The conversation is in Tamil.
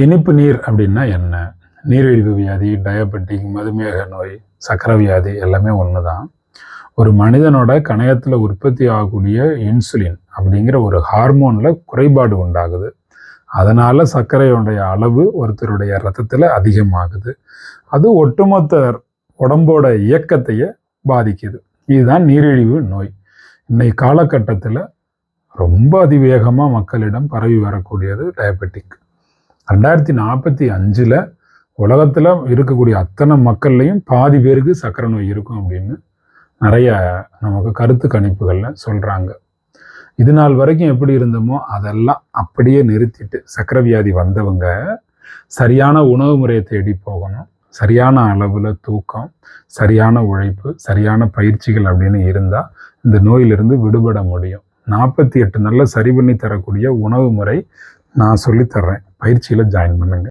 இனிப்பு நீர் அப்படின்னா என்ன? நீரிழிவு வியாதி டயபெட்டிக் மதுமேக நோய் சக்கரை வியாதி எல்லாமே ஒன்று தான் ஒரு மனிதனோட கணையத்தில் உற்பத்தி ஆகக்கூடிய இன்சுலின் அப்படிங்கிற ஒரு ஹார்மோனில் குறைபாடு உண்டாகுது. அதனால் சர்க்கரையுடைய அளவு ஒருத்தருடைய ரத்தத்தில் அதிகமாகுது. அது ஒட்டுமொத்த உடம்போட இயக்கத்தையே பாதிக்குது. இதுதான் நீரிழிவு நோய். இன்னைக்கு காலகட்டத்தில் ரொம்ப அதிவேகமாக மக்களிடம் பரவி வரக்கூடியது டயபெட்டிக் ரெண்டாயிரத்தி நாற்பத்தி அஞ்சில் உலகத்தில் இருக்கக்கூடிய அத்தனை மக்கள்லையும் பாதி பேருக்கு சக்கரை நோய் இருக்கும் அப்படின்னு நிறைய நமக்கு கருத்து கணிப்புகளில் சொல்கிறாங்க இது நாள் வரைக்கும் எப்படி இருந்தோமோ அதெல்லாம் அப்படியே நிறுத்திட்டு சக்கரை வியாதி வந்தவங்க சரியான உணவு முறையை தேடி போகணும். சரியான அளவில் தூக்கம் சரியான உழைப்பு சரியான பயிற்சிகள் அப்படின்னு இருந்தால் இந்த நோயிலிருந்து விடுபட முடியும். நாற்பத்தி எட்டு நல்ல சரி பண்ணி தரக்கூடிய உணவு முறை நான் சொல்லித்தர்றேன் பயிற்சியில் ஜாயின் பண்ணுங்க.